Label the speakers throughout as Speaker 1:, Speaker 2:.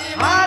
Speaker 1: ah.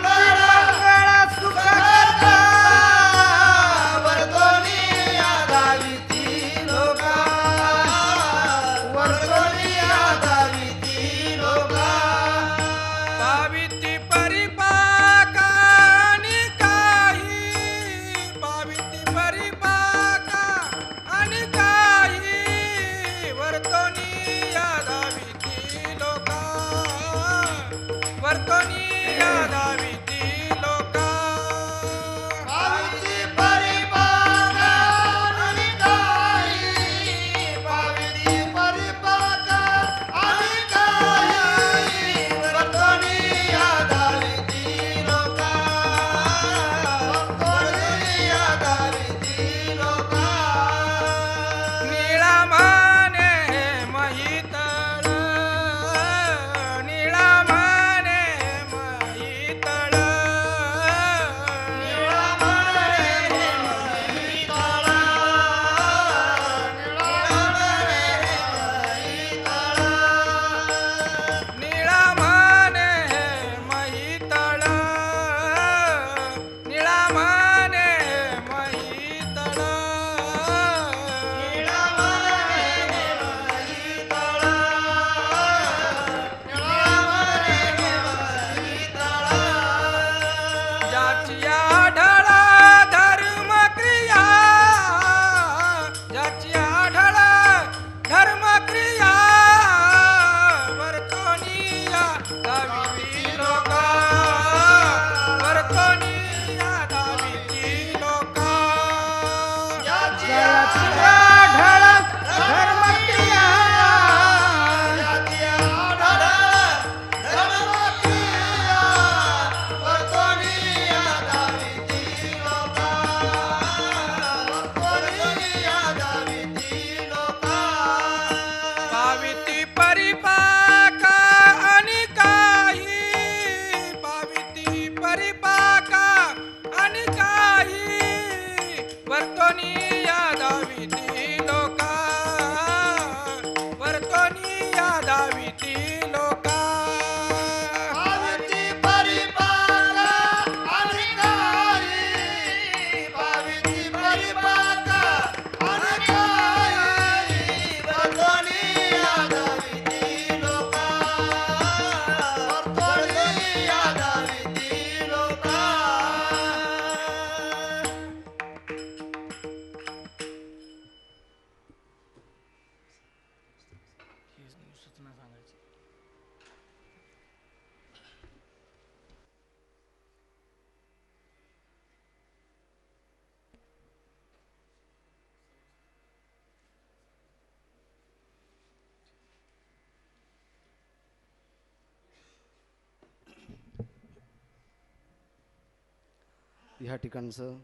Speaker 2: ह्या ठिकाणचं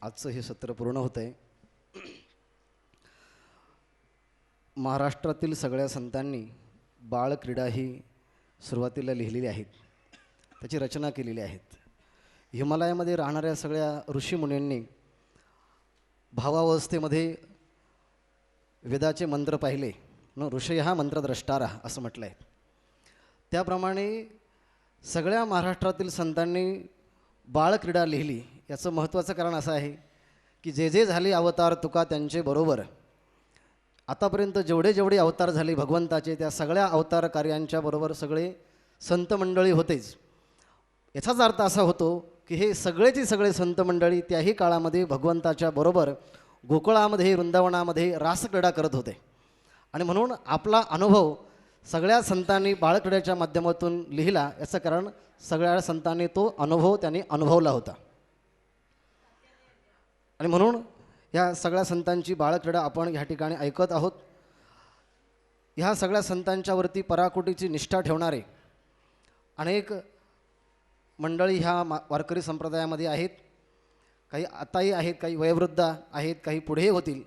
Speaker 2: आजचं हे सत्र पूर्ण होतं आहे. महाराष्ट्रातील सगळ्या संतांनी बाळक्रीडा ही सुरुवातीला लिहिलेली आहेत. त्याची रचना केलेली आहेत. हिमालयामध्ये राहणाऱ्या सगळ्या ऋषीमुनींनी भावावस्थेमध्ये वेदाचे मंत्र पाहिले. न ऋषय हा मंत्रद्रष्टारा असं म्हटलं आहे त्याप्रमाणे सगळ्या महाराष्ट्रातील संतांनी बाळक्रीडा लिहिली. याचं महत्त्वाचं कारण असं आहे की जे जे झाले अवतार तुका त्यांचे बरोबर. आतापर्यंत जेवढे जेवढे अवतार झाले भगवंताचे त्या सगळ्या अवतार कार्यांच्या बरोबर सगळे संत मंडळी होतेच. याचाच अर्थ असा होतो की हे सगळेचे सगळे संत मंडळी त्याही काळामध्ये भगवंताच्या बरोबर गोकुळामध्ये वृंदावनामध्ये रासक्रीडा करत होते. आणि म्हणून आपला अनुभव सगळ्या संतांनी बाळक्रीड्याच्या माध्यमातून लिहिला याचं कारण सगळ्या संतांनी तो अनुभव त्यांनी अनुभवला होता. आणि म्हणून ह्या सगळ्या संतांची बाळक्रीडा आपण ह्या ठिकाणी ऐकत आहोत. ह्या सगळ्या संतांच्यावरती पराकोटीची निष्ठा ठेवणारे अनेक मंडळी ह्या मा वारकरी संप्रदायामध्ये आहेत. काही आताही आहेत काही वयोवृद्ध आहेत काही पुढेही होतील.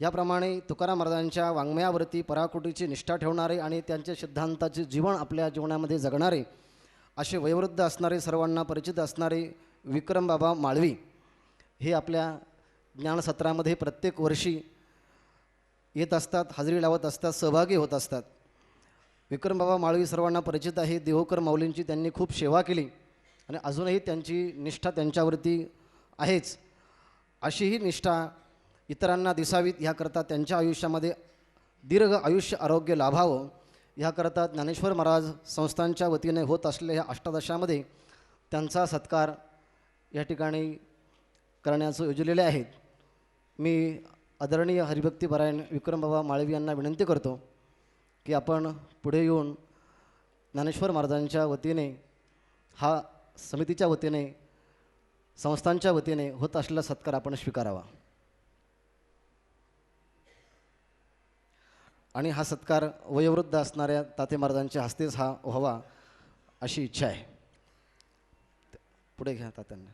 Speaker 2: याप्रमाणे तुकाराम महाराजांच्या वाङ्मयावरती पराकोटीची निष्ठा ठेवणारे आणि त्यांच्या सिद्धांताचे जीवन आपल्या जीवनामध्ये जगणारे असे वयोवृद्ध असणारे सर्वांना परिचित असणारे विक्रमबाबा माळवी हे आपल्या ज्ञानसत्रामध्ये प्रत्येक वर्षी येत असतात हजेरी लावत असतात सहभागी होत असतात. विक्रमबाबा माळवी सर्वांना परिचित आहे. देहोकर माऊलींची त्यांनी खूप सेवा केली आणि अजूनही त्यांची निष्ठा त्यांच्यावरती आहेच. अशीही निष्ठा इतरांना दिसावीत ह्याकरता त्यांच्या आयुष्यामध्ये दीर्घ आयुष्य आरोग्य लाभावं ह्याकरता ज्ञानेश्वर महाराज संस्थांच्या वतीने होत असलेल्या ह्या अष्टादशामध्ये त्यांचा सत्कार या ठिकाणी करण्याचं योजलेले आहेत. मी आदरणीय हरिभक्तीपरायण विक्रमबाबा माळवी यांना विनंती करतो की आपण पुढे येऊन ज्ञानेश्वर महाराजांच्या वतीने हा समितीच्या वतीने संस्थांच्या वतीने होत असलेला सत्कार आपण स्वीकारावा. आणि हा सत्कार वयोवृद्ध असणाऱ्या ताते महाराजांच्या हस्तेच हा व्हावा अशी इच्छा आहे. पुढे घ्या तात्यांना.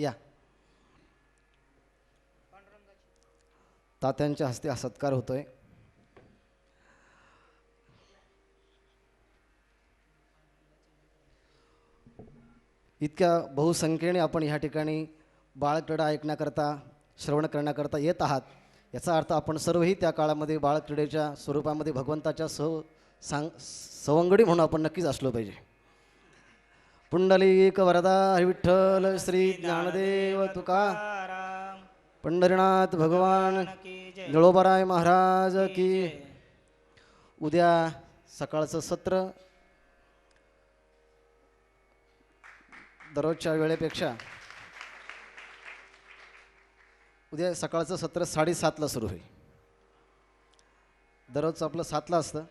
Speaker 2: या. तात्यांच्या हस्ते हा सत्कार होतोय. इतक्या बहुसंख्येने आपण ह्या ठिकाणी बाळक्रीडा ऐकण्याकरता श्रवण करण्याकरता येत आहात याचा अर्थ आपण सर्वही त्या काळामध्ये बाळक्रीडेच्या स्वरूपामध्ये भगवंताच्या सव सांग सवंगडी म्हणून आपण नक्कीच असलो पाहिजे. पुंडलिक वरदा विठ्ठल श्री ज्ञानदेव तुका। पंढरीनाथ भगवान निळोबराय महाराज की उद्या सकाळचं सत्र दररोजच्या वेळेपेक्षा उद्या सकाळचं सत्र साडेसातला सुरू होईल. दररोजचं आपलं सातला असतं.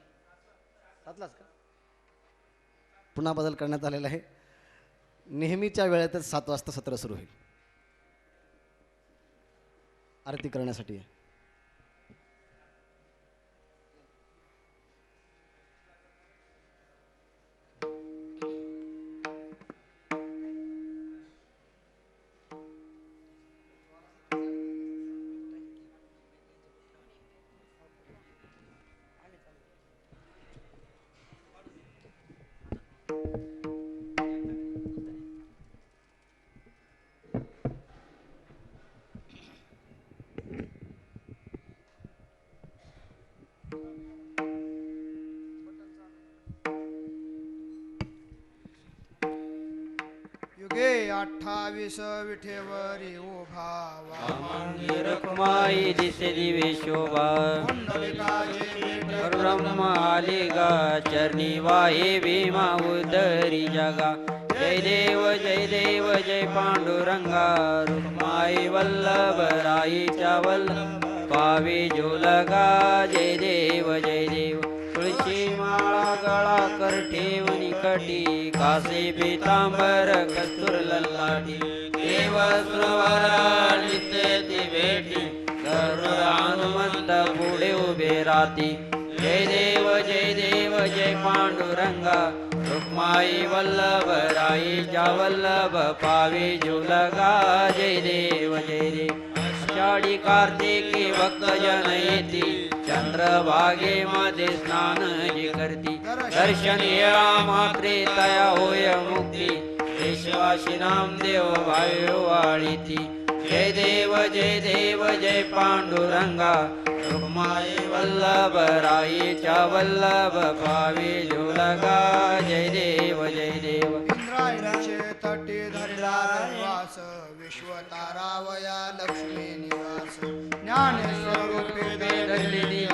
Speaker 2: सातलाच का? पुन्हा बदल करण्यात आलेला आहे. नेहमीच्या वेळेतच सात वाजता सत्र सुरू होईल. आरती करण्यासाठी.
Speaker 1: युगे अठ्ठावीस विठेवरी उभावा
Speaker 3: निरकुमाई दिसे दिवे शोभा. ब्रह्म आले गा चरणी वाहे भीमा उदरी जगा. जय देव जय देव जय पांडुरंगा. रुक्माई वल्लभ राईच्या वल्लभ. पावे जो लगा जय देव जय देव. गळा कर ठेवणी कटी. कासे पितांबर कस्तुर लल्लाटी देव सुरवरा नित्य ती भेटी. सर्व हनुमंत पुढे उभे राहती. जय देव जय देव जय पांडुरंगा. रुक्माई वल्लभ राईच्या वल्लभ पावी जुलगा जय देव जय देव. आषाढी कार्तिकी भक्तजन येती चंद्रभागेमध्ये स्नान जी करती. दर्शन येळा मात्रे तया होय मुक्ती. देशवाशी नामदेव भावे वाळीती. जय देव जय देव जय पांडुरंगा. रुक्माई वल्लभ राईच्या वल्लभ भावे झुलगा. जय देव जय देव.
Speaker 1: इंद्रायणीचे तटी धरला रहिवास विश्व तारावया लक्ष्मी निवास। ज्ञान रूपे
Speaker 3: धरली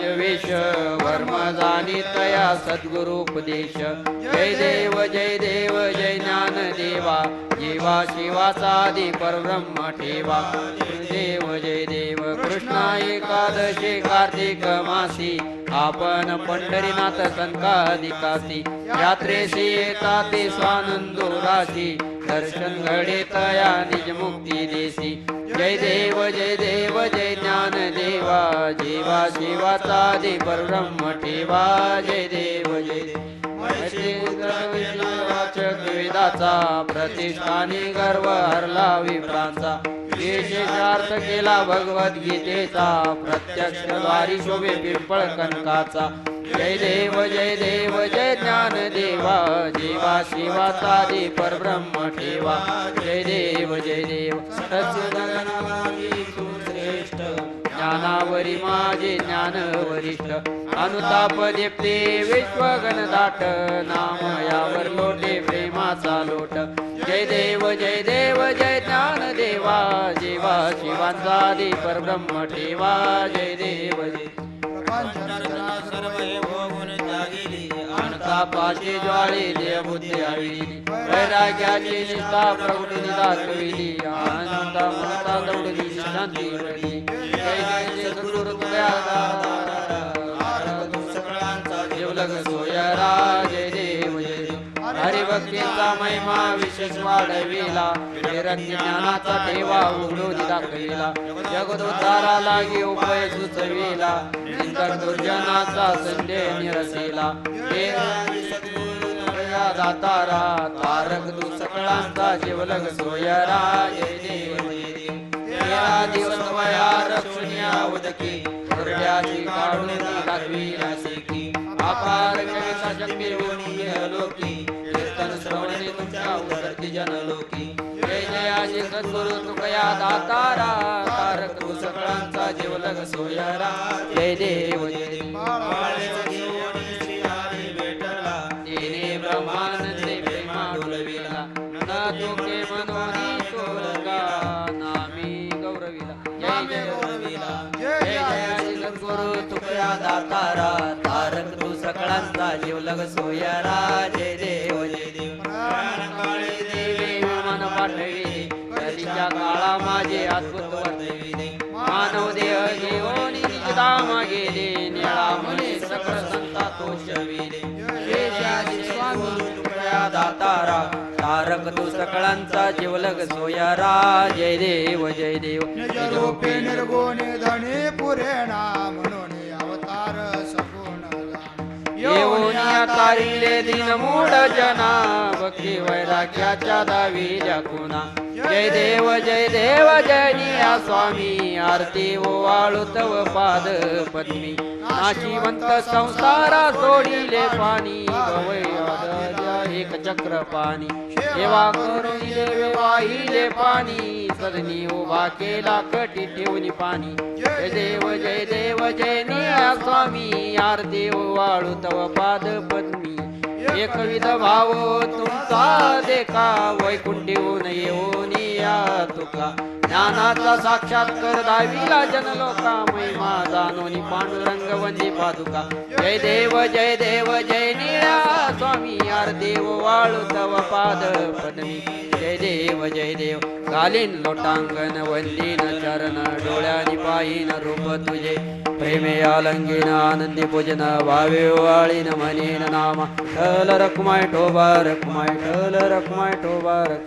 Speaker 3: वर्म जाणी तया सद्गुरुपदेश। जय देव जय देव जय ज्ञान देवा जीवा शिवाचादी परब्रह्म ठेवा। देव जय देव कृष्णा एकादशी कार्तिक मासी। आपण पंढरीनाथ संकादिकासी यात्रेशी येतात स्वानंदो राशी दर्शन घडे तया निज मुक्ती देसी. जय देव जय देव जय ज्ञान देवा. जीवा शिवाचा दे परब्रह्म ठेवा. जय देव जय वाचक वेदाचा प्रतिष्ठाने गर्व हरला विप्रांचा विशेषार्थ केला भगवद्गीतेचा. प्रत्यक्ष द्वारी शोभे पिंपळ कनकाचा. जय देव जय देव जय ज्ञान देवा जीवा शिवाचा पर परब्रह्म ठेवा. जय देव जय देव सच्चिदानंद श्रेष्ठ ज्ञानावरी माझे ज्ञान वरिष्ठ अनुताप देते विश्वगण दाट. नाम यावर लोटे प्रेमाचा लोट. जय देव जय देव जय ज्ञान देवा. जीवा शिवांचा दे परब्रह्म ठेवा. जय देव जय अनुतापाची ज्वाळी देव बुद्धी हवी वैराग्याची निष्ठा प्रवृत्ती दाखविली आनंद मनता दौडली शांती जय सद्गुरु तुझ्या सोयरा जय. देव हरिभक्तीचा महिमा विशेष वाढविला. निरंज ज्ञानाचा ठेवा उघडून दाखविला. जगदोद्धारा लागी उपाय सुचविला. नंतर दुर्जनाचा संदेह निरसिला. दातारा. तारक तू सकळांचा जीवलग सोयरा. जय तेरा दिवस वया रक्षुनिया उदकी. दुर्याची काढून दाखविला शिकी अपार कविता शक्ती लोकी कीर्तन श्रवणे तुमच्या उतरती जनलोकी. जय जयाचे सद्गुरु तुकया दातारा तारक तू सकळांचा जीवलग सोयरा जय देव जय दातारा तारक तू सकळांचा जीवलग सोयरा जय देव तोषविले. शेषाजी स्वामी. तुकड्या दातारा तारक तू सकळांचा जीवलग सोयारा जय देव जय देव.
Speaker 1: निर्गुणे धनी पुरेणा.
Speaker 3: येऊनिया तारिले दिन मूड जना भक्ती वैराग्याच्या दावी जाकुना जय देव जय देव जयनिया स्वामी आरती हो ओवाळू तव पाद पद्मी नाशिवंत संसारा सोडिले पाणी भवय एक चक्र पाणी सेवा करून देवे वाहिले पाणी सदनी उभा केला कटी ठेवून पाणी. जय देव जय देव जय निया स्वामी आरती वाळू तव पाद पद्मी एकविध भाव तुमचा देखा वैकुंठीहून येऊन या तुका. ज्ञानाचा साक्षात्कार दाविला जनलोका महिमा जाणोनी पांडुरंग वंदी पादुका. जय देव जय देव जय निळा स्वामी आर देव वाळू तव पाद पदमी. जय देव जय देव घालीन लोटांगण वल्लीन चरण डोळ्यानी पायीन रूप तुझे. प्रेमे आलंगीन आनंदी पूजन भावे वाळीन म्हणेन नामा. ठल रकुमाय ठोबा रकुमाय ठल रकुमाय ठोबा रकुमाय